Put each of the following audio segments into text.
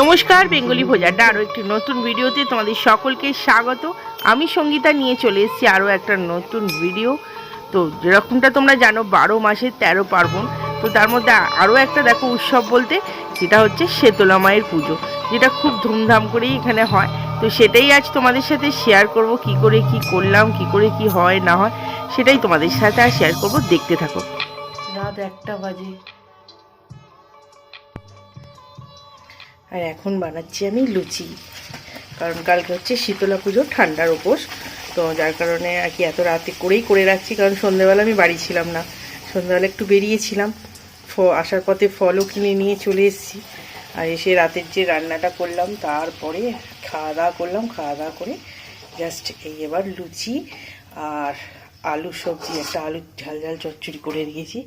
নমস্কার, বেঙ্গলি ভোজারটা আরও একটি নতুন ভিডিওতে তোমাদের সকলকে স্বাগত। আমি সঙ্গীতা নিয়ে চলে এসেছি আরও একটা নতুন ভিডিও। তো যেরকমটা তোমরা জানো, বারো মাসে তেরো পার্বণ। তো তার মধ্যে আরও একটা দেখো উৎসব বলতে যেটা হচ্ছে শেতলা মায়ের পুজো, যেটা খুব ধুমধাম করেই এখানে হয়। তো সেটাই আজ তোমাদের সাথে শেয়ার করব, কি করে কি করলাম, কি করে কি হয়, না হয়, সেটাই তোমাদের সাথে আর শেয়ার করব। দেখতে থাকো। রাত একটা বাজে। আর এখন বানাচ্ছি আমি লুচি। কারণ কালকে হচ্ছে শীতলা পুজো, ঠান্ডার উপোস। তো যার কারণে আর কি এত রাতে করেই করে রাখছি, কারণ সন্ধ্যেবেলা আমি বাড়ি ছিলাম না। সন্ধ্যাবেলা একটু বেরিয়েছিলাম। ফ, আসার পথে ফলও কিনে নিয়ে চলে এসেছি। আর এসে রাতের যে রান্নাটা করলাম, তারপরে খাওয়া দাওয়া করলাম। খাওয়া দাওয়া করে জাস্ট এই এবার লুচি আর আলু সবজি, একটা আলু ঝাল ঝাল চচ্চড়ি করে দিয়েছি।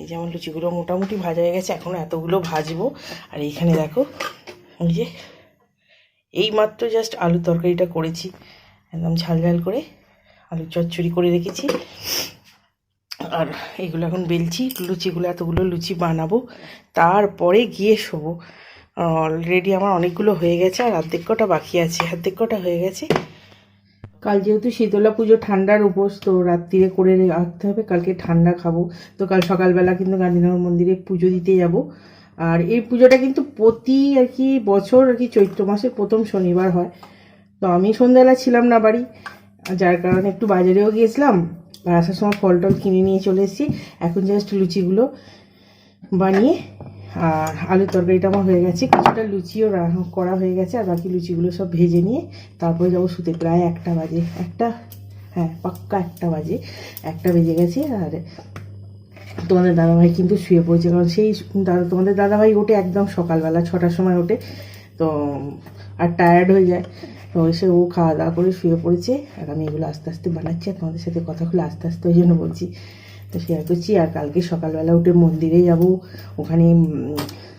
এই যেমন লুচিগুলো মোটামুটি ভাজা হয়ে গেছে, এখন এতগুলো ভাজবো। আর এইখানে দেখো, এই যে এই মাত্র জাস্ট আলু তরকারিটা করেছি। একদম ঝাল ঝাল করে আলু চচ্চড়ি করে রেখেছি। আর এগুলো এখন বেলছি, লুচিগুলো, এতগুলো লুচি বানাবো। তারপরে গিয়ে শোবো। অলরেডি আমার অনেকগুলো হয়ে গেছে, আর অর্ধেক কটা বাকি আছে। অর্ধেক কটা হয়ে গেছে। কাল যেহেতু শীতলা পুজো, ঠান্ডার উপোস, তো রাত্রিরে করে রাখতে হবে। কালকে ঠান্ডা খাব। তো কাল সকালবেলা কিন্তু গান্ধীনগর মন্দিরে পুজো দিতে যাব। আর এই পুজোটা কিন্তু প্রতি আর কি বছর আর কি চৈত্র মাসের প্রথম শনিবার হয়। তো আমি সন্ধ্যাবেলা ছিলাম না বাড়ি। যার কারণে একটু বাজারেও গিয়েছিলাম। আর আসার সময় ফল টল কিনে নিয়ে চলে এসেছি। এখন জাস্ট লুচিগুলো বানিয়ে আর আলুর তরকারিটা আমার হয়ে গেছে। কিছুটা লুচিও করা হয়ে গেছে, আর বাকি লুচিগুলো সব ভেজে নিয়ে তারপরে যাব শুতে। প্রায় একটা বাজে, একটা হ্যাঁ পাক্কা একটা বাজে, একটা বেজে গেছে। আর তোমাদের দাদাভাই কিন্তু শুয়ে পড়েছে, কারণ সেই দাদা তোমাদের দাদাভাই ওঠে একদম সকালবেলা, ছটার সময় ওঠে। তো, আর টায়ার্ড হয়ে যায়। তো এসে ও খাওয়া দাওয়া করে শুয়ে পড়েছে। আর আমি এগুলো আস্তে আস্তে বানাচ্ছি, আর তোমাদের সাথে কথা আস্তে আস্তে ওই জন্য বলছি। তো শেয়ার করছি। আর কালকে সকালবেলা উঠে মন্দিরে যাব। ওখানে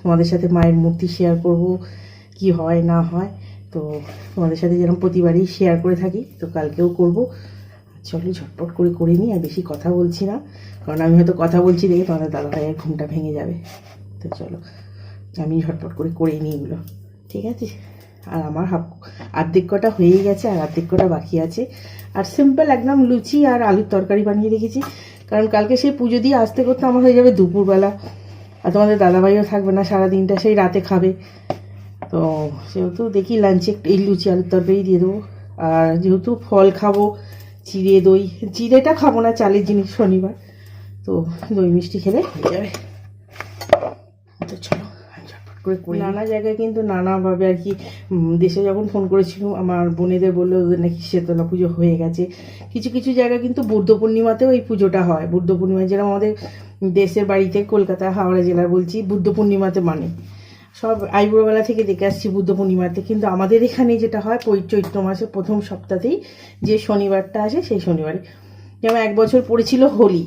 তোমাদের সাথে মায়ের মূর্তি শেয়ার করব। কি হয়, না হয়। তো তোমাদের সাথে যেরকম প্রতিবারই শেয়ার করে থাকি, তো কালকেও করব। চলো, ঝটপট করে করে নিই, আর বেশি কথা বলছি না। কারণ আমি হয়তো কথা বলছি দেখে তোমাদের দাদা ভাইয়ের ঘুমটা ভেঙে যাবে। তো চলো, আমি ঝটপট করে করে নিই এগুলো। ঠিক আছে? আর আমার হাফ, আর্ধেক কটা হয়েই গেছে, আর আর্ধেক কটা বাকি আছে। আর সিম্পল একদম লুচি আর আলুর তরকারি বানিয়ে রেখেছি। কারণ কালকে সেই পুজো দিয়ে আসতে করতে আমার হয়ে যাবে দুপুরবেলা। আর তোমাদের দাদাভাইও থাকবে না সারা দিনটা সেই রাতে খাবে। তো সেহেতু দেখি লাঞ্চে একটু এই লুচি, আলুর তরকারি দিয়ে দেবো। আর যেহেতু ফল খাব, চিড়ে দই, চিড়েটা খাব না, চালের জিনিস শনিবার। তো দই মিষ্টি খেলে হয়ে যাবে তো চলো আমি ঝটপট করে করি। নানা জায়গায় কিন্তু নানাভাবে আর কি দেশে যখন ফোন করেছিলাম, আমার বোনেদের বলল নাকি শীতলা পুজো হয়ে গেছে। কিছু কিছু জায়গায় কিন্তু বুদ্ধ পূর্ণিমাতেও এই পুজোটা হয়। বুদ্ধ পূর্ণিমা যেরকম আমাদের দেশের বাড়িতে কলকাতা, হাওড়া জেলার বলছি, বুদ্ধ পূর্ণিমাতে মানে। সব আইবুড়োবেলা থেকে দেখে আসছি বুদ্ধ পূর্ণিমাতে। কিন্তু আমাদের এখানে যেটা হয় চৈত্র মাসের প্রথম সপ্তাহতেই যে শনিবারটা আসে, সেই শনিবারে। যেমন এক বছর পড়েছিল হোলি,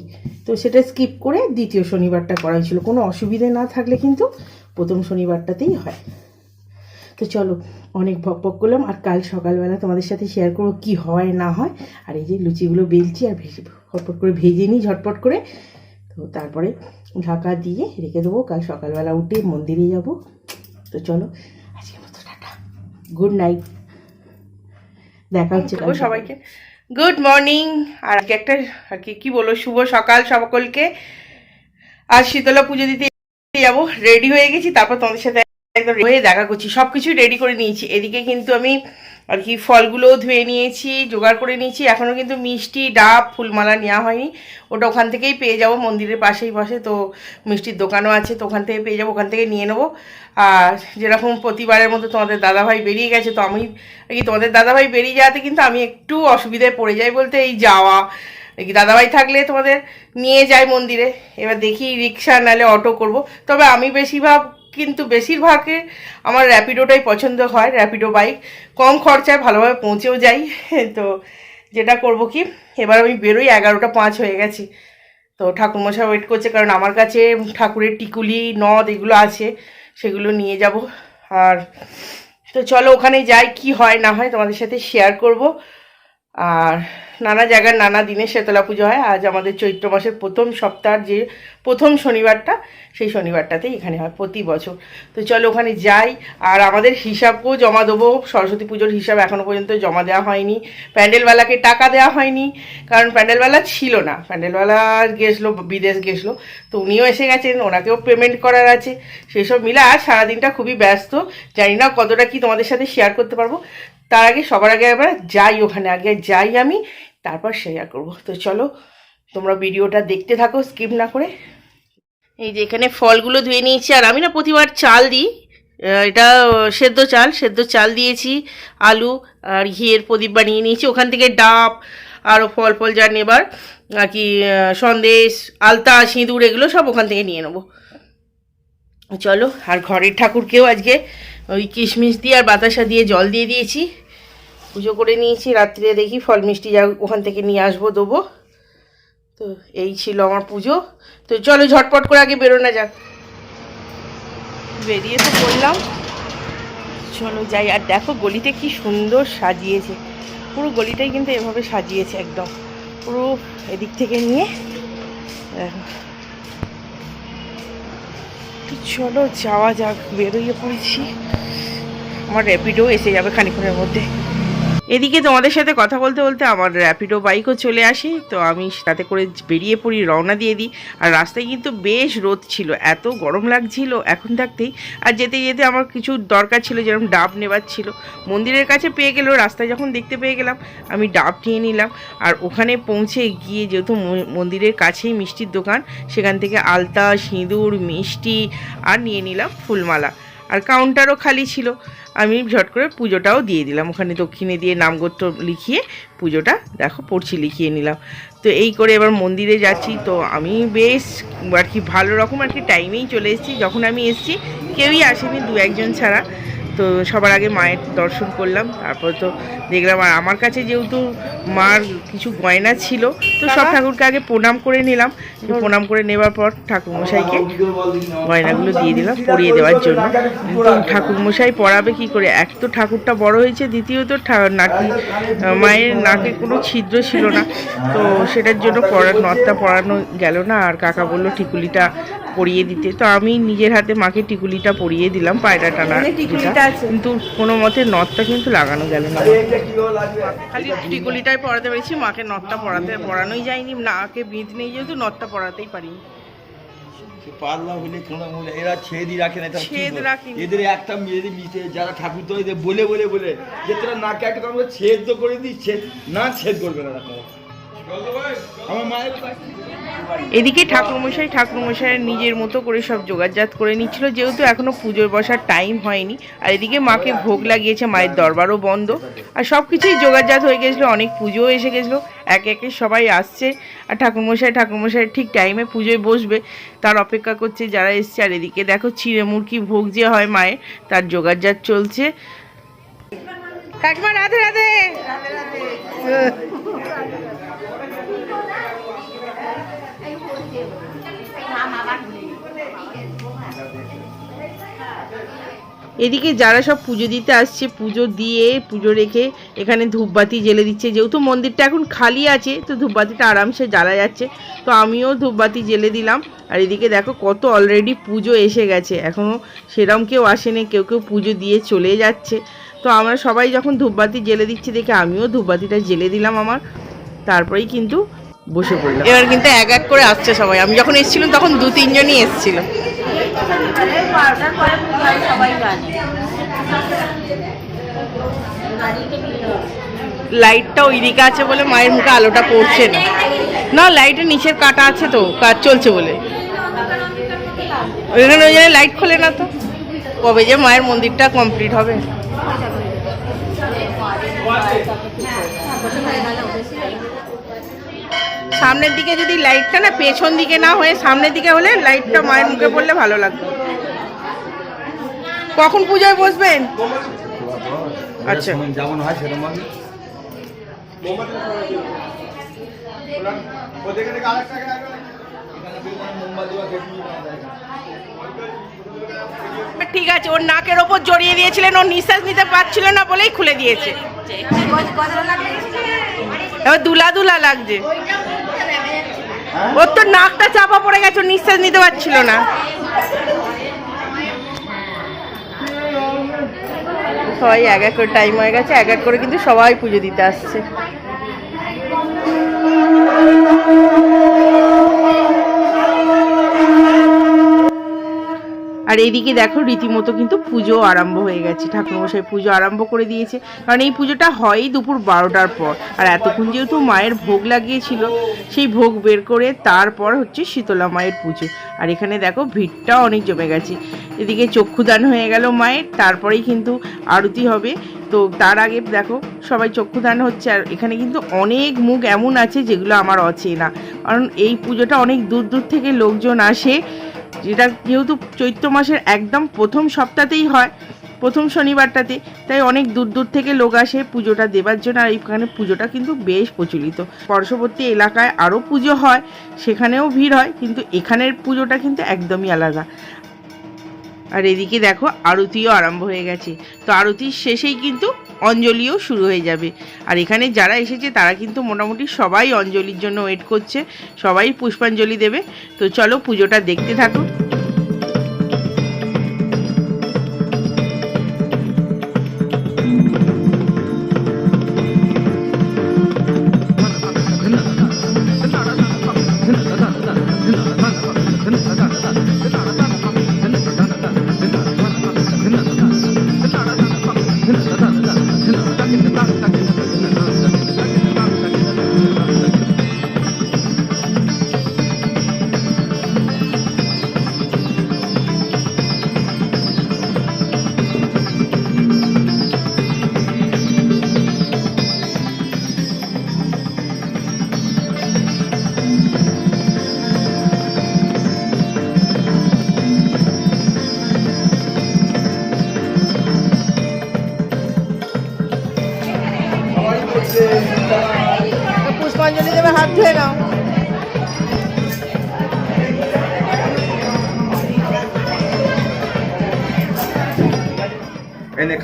তো সেটা স্কিপ করে দ্বিতীয় শনিবারটা করা হয়েছিল। কোনো অসুবিধে না থাকলে কিন্তু প্রথম শনিবারটাতেই হয়। তো চলো অনেক ভক ভক করলাম আর কাল সকালবেলা তোমাদের সাথে শেয়ার করব কি হয় না হয়। আর এই যে লুচিগুলো বেলছি আর ভেজে ঝটপট করে ভেজে নিই ঝটপট করে। তো তারপরে ঢাকা দিয়ে রেখে দেবো কাল সকালবেলা উঠে মন্দিরে যাব। তো চলো আজকের মতো টাটা। গুড নাইট দেখা হচ্ছে সবাইকে। গুড মর্নিং আর একটা আর কি কি বলব শুভ সকাল সকলকে। আর শীতলা পুজো দিতে যাব রেডি হয়ে গেছি, তারপর তোমাদের সাথে একদম হয়ে দেখা করছি। সব কিছুই রেডি করে নিয়েছি। এদিকে কিন্তু আমি আর কি ফলগুলোও ধুয়ে নিয়েছি, জোগাড় করে নিয়েছি। এখনও কিন্তু মিষ্টি, ডাব, ফুলমালা নেওয়া হয়নি। ওটা ওখান থেকেই পেয়ে যাব, মন্দিরের পাশেই পাশে তো মিষ্টির দোকানও আছে, তো ওখান থেকে পেয়ে যাব, ওখান থেকে নিয়ে নেব। আর যেরকম প্রতিবারের মতো তোমাদের দাদাভাই বেরিয়ে গেছে, তো আমি আর কি তোমাদের দাদাভাই বেরিয়ে যাওয়াতে কিন্তু আমি একটু অসুবিধায় পড়ে যাই বলতে এই যাওয়া কি দাদাভাই থাকলে তোমাদের নিয়ে যায় মন্দিরে? এবার দেখি রিক্সা নালে অটো করব। তবে আমি বেশিরভাগ, কিন্তু বেশিরভাগে আমার র্যাপিডোটাই পছন্দ হয়, র্যাপিডো বাইক। কম খরচায় ভালোভাবে পৌঁছেও যাই, তো যেটা করব কি? এবার আমি বেরোই, এগারোটা পাঁচ হয়ে গেছি। তো ঠাকুরমশাই ওয়েট করছে, কারণ আমার কাছে ঠাকুরের টিকুলি, নদ এগুলো আছে, সেগুলো নিয়ে যাব। আর তো চলো ওখানে যাই, কি হয় না হয় তোমাদের সাথে শেয়ার করব। আর নানা জায়গার নানা দিনে শেতলা পুজো হয়। আজ আমাদের চৈত্র মাসের প্রথম সপ্তাহের যে প্রথম শনিবারটা, সেই শনিবারটাতেই এখানে হয় প্রতি বছর। তো চলো ওখানে যাই। আর আমাদের হিসাবও জমা দেবো। সরস্বতী পুজোর হিসাব এখনও পর্যন্ত জমা দেওয়া হয়নি। প্যান্ডেলওয়ালাকে টাকা দেওয়া হয়নি। কারণ প্যান্ডেলওয়ালা ছিল না। প্যান্ডেলওয়ালা গেছিল বিদেশ গেছিল তো উনিও এসে গেছেন। ওনাকেও পেমেন্ট করার আছে। সেসব মিলে আজ সারাদিনটা খুবই ব্যস্ত। জানি না কতটা কি তোমাদের সাথে শেয়ার করতে পারব। তার আগে সবার আগে একবার যাই ওখানে। আগে যাই আমি। তারপর শেয়ার করব। তো চলো, তোমরা ভিডিওটা দেখতে থাকো স্কিপ না করে। এই যে এখানে ফলগুলো ধুয়ে নিয়েছি, আর আমি না প্রতিবার চাল দিই। এটা সেদ্ধ চাল সেদ্ধ চাল দিয়েছি, আলু আর ঘিয়ের প্রদীপ বানিয়ে নিয়েছি। ওখান থেকে ডাব আরও ফল ফল যা নেবার, আর কি সন্দেশ, আলতা, সিঁদুর, এগুলো সব ওখান থেকে নিয়ে নেব। চলো, আর ঘরের ঠাকুরকেও আজকে ওই কিশমিশ দিয়ে আর বাতাসা দিয়ে জল দিয়ে দিয়েছি। পুজো করে নিয়েছি রাত্রে দেখি ফল মিষ্টি যা ওখান থেকে নিয়ে আসব, দেবো। তো এই ছিল আমার পুজো। তো চলো ঝটপট করে আগে বেরোনো যাক। বেরিয়ে তো পড়লাম। চলো যাই, আর দেখো গলিতে কি সুন্দর সাজিয়েছে। পুরো গলিটাই কিন্তু এভাবে সাজিয়েছে একদম। পুরো এদিক থেকে নিয়ে তো চলো যাওয়া যাক বেরোইয়ে পড়েছি। আমার র্যাপিডও এসে যাবে খানিক্ষণের মধ্যে। এদিকে তোমাদের সাথে কথা বলতে বলতে আমার র্যাপিডো বাইকও চলে আসে, তো আমি তাতে করে বেরিয়ে পড়ি, রওনা দিয়ে দিই। আর রাস্তায় কিন্তু বেশ রোদ ছিল, এত গরম লাগছিল এখন থাকতেই। আর যেতে যেতে আমার কিছু দরকার ছিল, যেরকম ডাব নেবার ছিল। মন্দিরের কাছে পেয়ে গেলেও রাস্তায় যখন দেখতে পেয়ে গেলাম, আমি ডাব নিয়ে নিলাম। আর ওখানে পৌঁছে গিয়ে যেহেতু মন্দিরের কাছেই মিষ্টির দোকান, সেখান থেকে আলতা, সিঁদুর, মিষ্টি, আর নিয়ে নিলাম ফুলমালা। আর কাউন্টারও খালি ছিল। আমি ঝট করে পুজোটাও দিয়ে দিলাম। ওখানে দক্ষিণে দিয়ে নামগোত্র লিখিয়ে পুজোটা, দেখো, পড়ছি লিখিয়ে নিলাম। তো এই করে এবার মন্দিরে যাচ্ছি। তো আমি বেশ আর কি ভালো রকম আর কি টাইমেই চলে এসেছি। যখন আমি এসেছি, কেউই আসেনি দু একজন ছাড়া। তো সবার আগে মায়ের দর্শন করলাম তারপর তো দেখলাম আর আমার কাছে যেহেতু মার কিছু গয়না ছিল তো সব ঠাকুরকে আগে প্রণাম করে নিলাম। তো প্রণাম করে নেবার পর ঠাকুরমশাইকে গয়নাগুলো দিয়ে দিলাম পরিয়ে দেওয়ার জন্য। কিন্তু ঠাকুরমশাই পরাবে কি করে? এক তো ঠাকুরটা বড় হয়েছে দ্বিতীয়ত ঠা- নাকি মায়ের নাকে কোনো ছিদ্র ছিল না। তো সেটার জন্য পরা নথটা পরানো গেল না আর কাকা বলল টিকুলিটা পরিয়ে দিতে। তো আমি নিজের হাতে মাকে টিকুলিটা পরিয়ে দিলাম পায়রা টানা। কিন্তু কোনো মতে নথটা কিন্তু লাগানো গেল না। খালি টিকুলিটাই পড়াতে পেরেছি মাকে নথটা পড়াতে পড়ানোই যায়নি। নাকে বিঁধ নেই যেহেতু নথটা পড়াতেই পারিনি। পাল্লা হলে কোনো এরা ছেদই রাখে না? এদের একটা মেয়েদের মিশে যারা ঠাকুর তো এদের বলে বলে বলে। যে তোরা নাকে একটা ছেদ তো করে দিস ছেদ না ছেদ করবে না এদিকে ঠাকুরমশাই ঠাকুরমশাইয়ের নিজের মতো করে সব জোগাড়জাত করে নিচ্ছিল, যেহেতু এখনও পুজোর বসার টাইম হয়নি। আর এদিকে মাকে ভোগ লাগিয়েছে, মায়ের দরবারও বন্ধ। আর সব কিছুই জোগাড়জাত হয়ে গেছিল, অনেক পুজোও এসে গেছিল। একে একে সবাই আসছে। আর ঠাকুরমশাই ঠাকুরমশাই ঠিক টাইমে পুজোয় বসবে। তার অপেক্ষা করছে যারা এসছে। আর এদিকে দেখো চিড়ে মুরকি ভোগ যে হয় মায়ের, তার জোগাড়জাত চলছে। কাকিমা রাধে রাধে। এদিকে যারা সব পুজো দিতে আসছে, পুজো দিয়ে পুজো রেখে এখানে ধূপবাতি জ্বেলে দিচ্ছে। যেহেতু মন্দিরটা এখন খালি আছে, তো ধূপবাতিটা আরামসে জ্বালা যাচ্ছে। তো আমিও ধূপবাতি জ্বেলে দিলাম। আর এদিকে দেখো কত অলরেডি পুজো এসে গেছে। এখনও সেরম কেউ আসেনি, কেউ কেউ পুজো দিয়ে চলে যাচ্ছে। তো আমরা সবাই যখন ধূপবাতি জ্বেলে দিচ্ছি দেখে আমিও ধূপবাতিটা জ্বেলে দিলাম আমার। তারপরেই কিন্তু বসে পড়লাম। এবার কিন্তু এক এক করে আসছে সবাই। আমি যখন এসেছিলাম, তখন দু তিনজনই এসেছিল। লাইটটা ওই ওইদিকে আছে বলে মায়ের মুখে আলোটা পড়ছে না। না লাইটের নিচের কাটা আছে তো, কাজ চলছে বলে। ওইখানে ওই জায়গায় লাইট খোলে না তো। কবে যে মায়ের মন্দিরটা কমপ্লিট হবে। সামনের দিকে যদি লাইটটা না পেছন দিকে না হয়ে সামনের দিকে হলে লাইটটা মায়ের মুখে পড়লে ভালো লাগবে। কখন পূজায় বসবেন? আচ্ছা। ঠিক আছে, ওর নাকের ওপর জড়িয়ে দিয়েছিলেন ওর নিঃশ্বাস নিতে পারছিল না বলেই খুলে দিয়েছে। এবার দুলা দুলা লাগছে। ওর তো নাকটা চাপা পড়ে গেছে নিঃশ্বাস নিতে পারছিল না। সবাই এক এক করে টাইম হয়ে গেছে, এক এক করে কিন্তু সবাই পুজো দিতে আসছে। আর এইদিকে দেখো রীতিমতো কিন্তু পুজো আরম্ভ হয়ে গেছে। ঠাকুরমশাই পুজো আরম্ভ করে দিয়েছে। কারণ এই পুজোটা হয়ই দুপুর বারোটার পর। আর এতক্ষণ যেহেতু মায়ের ভোগ লাগিয়েছিল, সেই ভোগ বের করে তারপর হচ্ছে শীতলা মায়ের পুজো। আর এখানে দেখো ভিড়টা অনেক জমে গেছে। এদিকে চক্ষুদান হয়ে গেল মায়ের, তারপরেই কিন্তু আরতি হবে। তো তার আগে দেখো সবাই চক্ষুদান হচ্ছে। আর এখানে কিন্তু অনেক মুখ এমন আছে যেগুলো আমার অচেনা। কারণ এই পুজোটা অনেক দূর দূর থেকে লোকজন আসে। যেটা যেহেতু চৈত্র মাসের একদম প্রথম সপ্তাহতেই হয়, প্রথম শনিবারটাতে, তাই অনেক দূর দূর থেকে লোক আসে পুজোটা দেবার জন্য, আর এইখানে পুজোটা কিন্তু বেশ প্রচলিত। পার্শ্ববর্তী এলাকায় আরও পুজো হয়, সেখানেও ভিড় হয়, কিন্তু এখানের পুজোটা কিন্তু একদমই আলাদা। আর এদিকে দেখো আরতিও আরম্ভ হয়ে গেছে। তো আরতির শেষেই কিন্তু অঞ্জলিও শুরু হয়ে যাবে। আর এখানে যারা এসেছে, তারা কিন্তু মোটামুটি সবাই অঞ্জলির জন্য ওয়েট করছে। সবাই পুষ্পাঞ্জলি দেবে। তো চলো পুজোটা দেখতে থাকো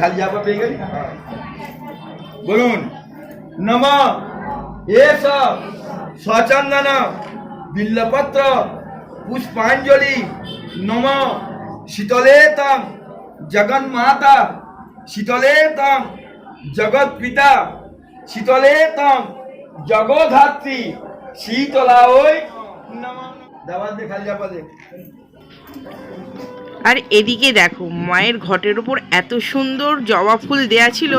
খালি জামা পেয়ে গেলি? বলুন। নম। এস। সচন্দন বিল্লপত্র। পুষ্পাঞ্জলি। নম। শীতলেতম। জগন্মাতা। শীতলেতম। জগৎ পিতা শীতলেতম। জগধাত্রী। শীতলা ওই নম। দাবার দে খালি জামা দে। আর এদিকে দেখো, মায়ের ঘটের ওপর এত সুন্দর জবা ফুল দেয়া ছিল,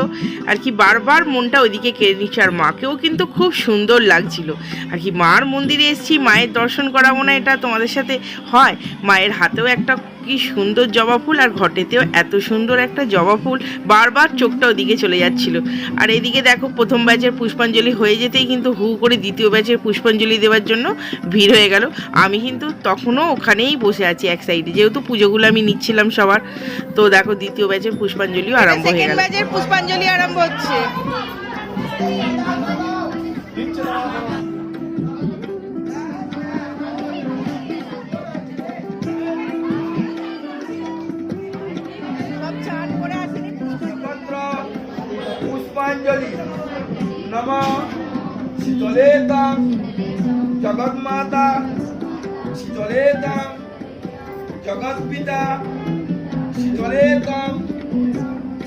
আর কি বারবার মনটা ওইদিকে কেড়ে নিচ্ছে, আর মাকেও কিন্তু খুব সুন্দর লাগছিল। আর কি মার মন্দিরে এসেছি, মায়ের দর্শন করাবো না এটা তোমাদের সাথে হয়, মায়ের হাতেও একটা কি সুন্দর জবা ফুল আর ঘটেতেও এত সুন্দর একটা জবা ফুল। বারবার চোখটা ওদিকে চলে যাচ্ছিল। আর এদিকে দেখো প্রথম ব্যাচের পুষ্পাঞ্জলি হয়ে যেতেই কিন্তু হু করে দ্বিতীয় ব্যাচের পুষ্পাঞ্জলি দেওয়ার জন্য ভিড় হয়ে গেল। আমি কিন্তু তখনও ওখানেই বসে আছি এক সাইডে। যেহেতু পুজোগুলো আমি নিচ্ছিলাম সবার তো দেখো দ্বিতীয় ব্যাচের পুষ্পাঞ্জলিও আরম্ভ হয়ে গেল। পুষ্পাঞ্জলি আরম্ভ হচ্ছে। পুষ্পাঞ্জলি নম শীতলেতম জগন্মাতা শীতলেতম জগৎপিতা শীতলেতম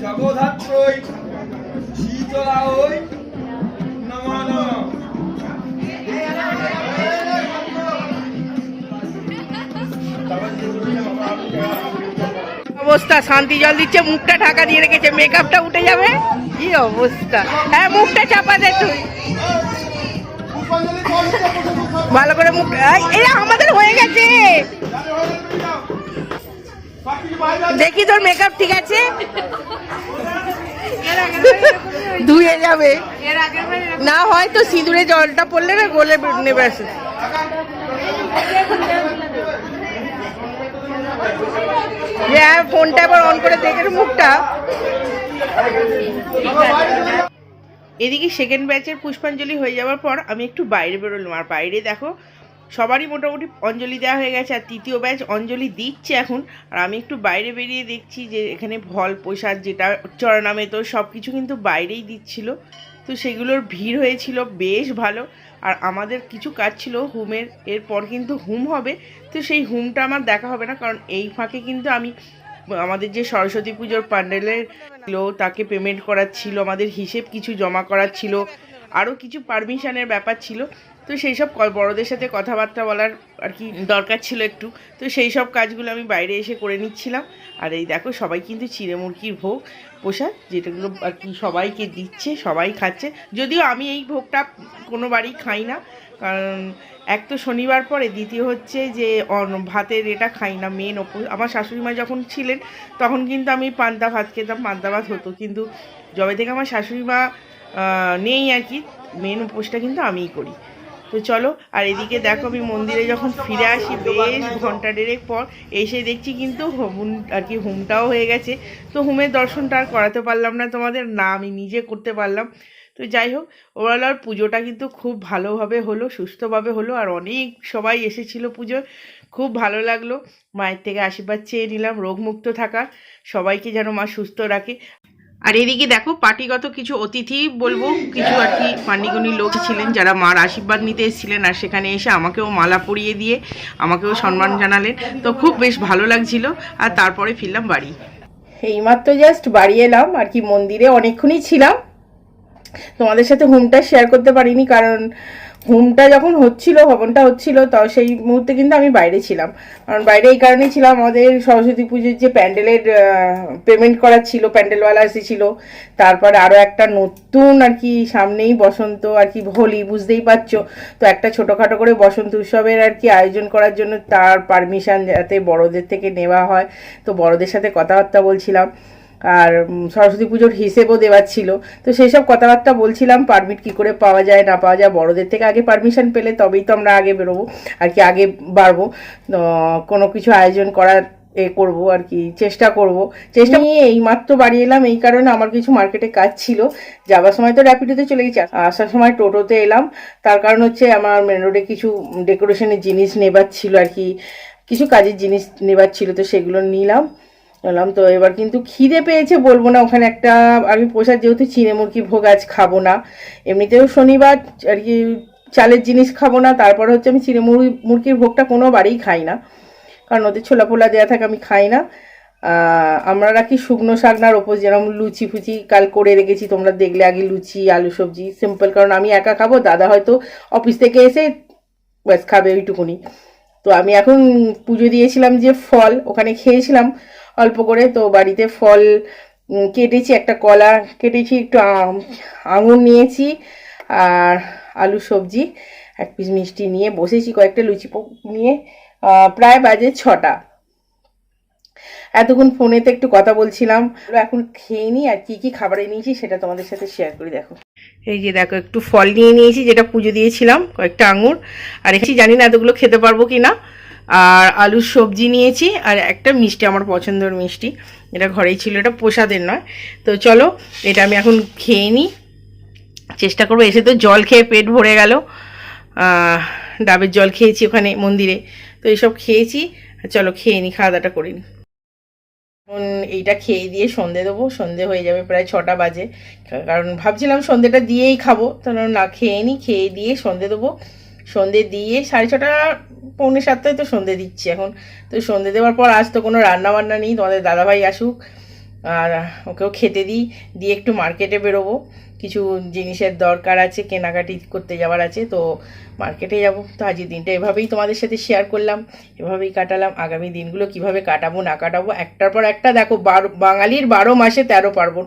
জগধাত্রৈ শীতলা ওই নম। অবস্থা, শান্তি জল দিচ্ছে, মুখটা ঢাকা দিয়ে রেখেছে মেকআপটা উঠে যাবে। কি অবস্থা? হ্যাঁ মুখটা চাপা দে তুই ভালো করে মুখ এই আমাদের হয়ে গেছে। দেখি তোর মেকআপ ঠিক আছে? ধুয়ে যাবে। এর না হয় তো সিঁদুরে জলটা পড়লে না গলে নেবে আসে। হ্যাঁ ফোনটা এবার অন করে দেখে মুখটা। এদিকে সেকেন্ড ব্যাচের পুষ্পাঞ্জলি হয়ে যাওয়ার পর আমি একটু বাইরে বেরোলাম। আর বাইরে দেখো, সবারই মোটামুটি অঞ্জলি দেওয়া হয়ে গেছে, আর তৃতীয় ব্যাচ অঞ্জলি দিচ্ছে এখন। আর আমি একটু বাইরে বেরিয়ে দেখছি যে এখানে ভল প্রসাদ যেটা চরণামে তো সব কিছু কিন্তু বাইরেই দিচ্ছিল। তো সেগুলোর ভিড় হয়েছিল, বেশ ভালো। আর আমাদের কিছু কাজ ছিল, হুমের এরপর কিন্তু হুম হবে। তো সেই হুমটা আমার দেখা হবে না, কারণ এই ফাঁকে কিন্তু আমি আমাদের যে সরস্বতী পুজোর প্যান্ডেলের তাকে পেমেন্ট করার ছিল, আমাদের হিসেব কিছু জমা করার ছিল আরও কিছু পারমিশনের ব্যাপার ছিল। তো সেই সব বড়দের সাথে কথাবার্তা বলার আর কি দরকার ছিল একটু। তো সেই সব কাজগুলো আমি বাইরে এসে করে নিচ্ছিলাম। আর এই দেখো, সবাই কিন্তু চিড়ে মুরগির ভোগ প্রসাদ, যেটাগুলো আর কি সবাইকে দিচ্ছে, সবাই খাচ্ছে। যদিও আমি এই ভোগটা কোনো বাড়ি খাই না কারণ এক তো শনিবার পরে, দ্বিতীয় হচ্ছে যে ভাতের এটা খাই না মেন ওপ আমার শাশুড়ি মা যখন ছিলেন, তখন কিন্তু আমি পান্তা ভাত খেতাম, পান্তা ভাত হতো। কিন্তু যবে থেকে আমার শাশুড়ি মা নেই আর কি মেন উপোসটা কিন্তু আমিই করি। তো চলো, আর এদিকে দেখো আমি মন্দিরে যখন ফিরে আসি, বেশ ঘণ্টা দেড়েক পর এসে দেখছি কিন্তু হুম, আর কি হোমটাও হয়ে গেছে। তো হোমের দর্শনটা আর করাতে পারলাম না তোমাদের, না আমি নিজে করতে পারলাম। তো যাই হোক ওভারঅল আর পুজোটা কিন্তু খুব ভালোভাবে হলো, সুস্থভাবে হলো আর অনেক সবাই এসেছিল পুজোয়। খুব ভালো লাগল। মায়ের থেকে আশীর্বাদ চেয়ে নিলাম, রোগমুক্ত থাকার। সবাইকে যেন মা সুস্থ রাখে। আর এদিকে দেখো, পার্টিগত কিছু অতিথি বলব। কিছু আর কি পান্ডিগুনি লোক ছিলেন যারা মার আশীর্বাদ নিতে এসেছিলেন আর সেখানে এসে আমাকেও মালা পরিয়ে দিয়ে আমাকেও সম্মান জানালেন। তো খুব বেশ ভালো লাগছিল আর তারপরে ফিরলাম বাড়ি। এইমাত্র জাস্ট বাড়ি এলাম আর কি মন্দিরে অনেকক্ষণই ছিলাম। তোমাদের সাথে হোমটা শেয়ার করতে পারিনি, কারণ হোমটা যখন হচ্ছিল, হবনটা হচ্ছিল, তো সেই মুহূর্তে কিন্তু আমি বাইরে ছিলাম। কারণ বাইরে এই কারণেই ছিলাম, আমাদের সরস্বতী পুজোর যে প্যান্ডেলের পেমেন্ট করার ছিল, প্যান্ডেলওয়ালা এসেছিল, তারপরে আরও একটা নতুন আর কি সামনেই বসন্ত, আর কি হোলি, বুঝতেই পারছ? তো একটা ছোটোখাটো করে বসন্ত উৎসবের আর কি আয়োজন করার জন্য তার পারমিশন যাতে বড়দের থেকে নেওয়া হয়। তো বড়দের সাথে কথাবার্তা বলছিলাম। আর সরস্বতী পুজোর হিসেবও দেওয়ার ছিল। তো সেই সব কথাবার্তা বলছিলাম পারমিট কি করে পাওয়া যায়, না পাওয়া যায়, বড়দের থেকে আগে পারমিশন পেলে তবেই তো আমরা আগে বেরোবো, আর কি আগে বাড়বো। কোনো কিছু আয়োজন করার এ করব, আর কি চেষ্টা করব। চেষ্টা নিয়ে এই মাত্র বাড়ি এলাম, এই কারণে আমার কিছু মার্কেটে কাজ ছিল। যাবার সময় তো র্যাপিডোতে চলে গেছি, আসার সময় টোটোতে এলাম। তার কারণ হচ্ছে আমার মেন রোডে কিছু ডেকোরেশনের জিনিস নেবার ছিল, আর কি কিছু কাজের জিনিস নেবার ছিল, তো সেগুলো নিলাম। বললাম, তো এবার কিন্তু খিদে পেয়েছে বলব না, ওখানে একটা, আমি প্রসাদ যেহেতু চিনে মুরগি ভোগ আজ খাব না। এমনিতেও শনিবার আর কি চালের জিনিস খাব না, তারপর হচ্ছে আমি চিনে মুরগি, মুরগির ভোগটা কোনো বাড়িই খাই না। কারণ ওদের ছোলা ফোলা দেওয়া থাকে আমি খাই না। আমরা রাখি শুকনো শাক শাকনার ওপর যেরকম লুচি ফুচি কাল করে রেখেছি, তোমরা দেখলে আগে লুচি, আলু সবজি সিম্পল কারণ আমি একা খাব, দাদা হয়তো অফিস থেকে এসে ব্যাস খাবে ওইটুকুনি। তো আমি এখন পুজো দিয়েছিলাম যে ফল, ওখানে খেয়েছিলাম। অল্প করে তো বাড়িতে ফল কেটেছি, একটা কলা কেটেছি, একটু আঙুর নিয়েছি আর আলু সবজি, এক পিস মিষ্টি নিয়ে বসেছি কয়েকটা লুচি নিয়ে প্রায় বাজে ছটা। এতক্ষণ ফোনেতে একটু কথা বলছিলাম এখন খেয়ে নিই আর কি কি খাবারে নিয়েছি সেটা তোমাদের সাথে শেয়ার করি, দেখো। এই যে দেখো, একটু ফল নিয়ে নিয়েছি, যেটা পুজো দিয়েছিলাম, কয়েকটা আঙুর। আর এসেছি, জানি না এতগুলো খেতে পারব কি না আর আলুর সবজি নিয়েছি আর একটা মিষ্টি, আমার পছন্দের মিষ্টি। এটা ঘরেই ছিল, এটা প্রসাদের নয়। তো চলো, এটা আমি এখন খেয়ে নিই। চেষ্টা করব, এসে তো জল খেয়ে পেট ভরে গেল। ডাবের জল খেয়েছি ওখানে মন্দিরে। তো এইসব খেয়েছি, চলো খেয়ে নিই, খাওয়া দাওয়াটা করে এখন এইটা খেয়ে দিয়ে সন্ধে দেবো, সন্ধে হয়ে যাবে প্রায় ছটা বাজে। কারণ ভাবছিলাম সন্ধেটা দিয়েই খাব। তাহলে না, খেয়ে নিই, খেয়ে দিয়ে সন্ধে দেবো। সন্ধে দিয়ে সাড়ে ছটা পৌনে সাতটায় তো সন্ধে দিচ্ছি এখন। তো সন্ধে দেওয়ার পর আজ তো কোনো রান্না বান্না নেই, তোমাদের দাদাভাই আসুক, আর ওকেও খেতে দিই, দিয়ে একটু মার্কেটে বেরোবো। কিছু জিনিসের দরকার আছে, কেনাকাটি করতে যাওয়ার আছে, তো মার্কেটে যাব। তো আজকের দিনটা এভাবেই তোমাদের সাথে শেয়ার করলাম, এভাবেই কাটালাম। আগামী দিনগুলো কীভাবে কাটাবো, না কাটাবো, একটার পর একটা, দেখো, বারো, বাঙালির বারো মাসে তেরো পার্বণ।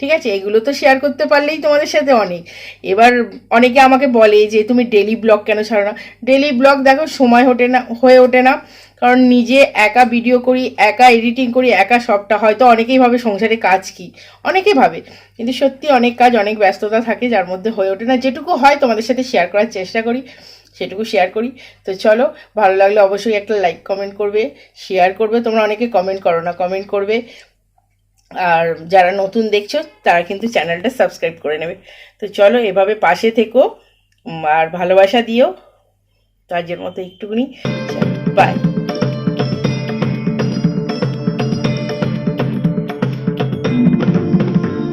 ঠিক আছে? এগুলো তো শেয়ার করতে পারলেই তোমাদের সাথে অনেক। এবার অনেকে আমাকে বলে যে, তুমি ডেলি ব্লগ কেন ছাড়ো না? ডেলি ব্লগ দেখো, সময় ওঠে না, হয়ে ওঠে না। কারণ নিজে একা ভিডিও করি, একা এডিটিং করি, একা সবটা হয়তো অনেকেই ভাবে সংসারে কাজ কি। অনেকেই ভাবে। কিন্তু সত্যি অনেক কাজ, অনেক ব্যস্ততা থাকে, যার মধ্যে হয়ে ওঠে না। যেটুকু হয় তোমাদের সাথে শেয়ার করার চেষ্টা করি, সেটুকু শেয়ার করি। তো চলো, ভালো লাগলে অবশ্যই একটা লাইক কমেন্ট করবে শেয়ার করবে। তোমরা অনেকে কমেন্ট করো না কমেন্ট করবে। আর যারা নতুন দেখছ, তারা কিন্তু চ্যানেলটা সাবস্ক্রাইব করে নেবে। তো চলো এভাবে পাশে থেকো আর ভালোবাসা দিও। তো আজের মতো একটুকুনি বাই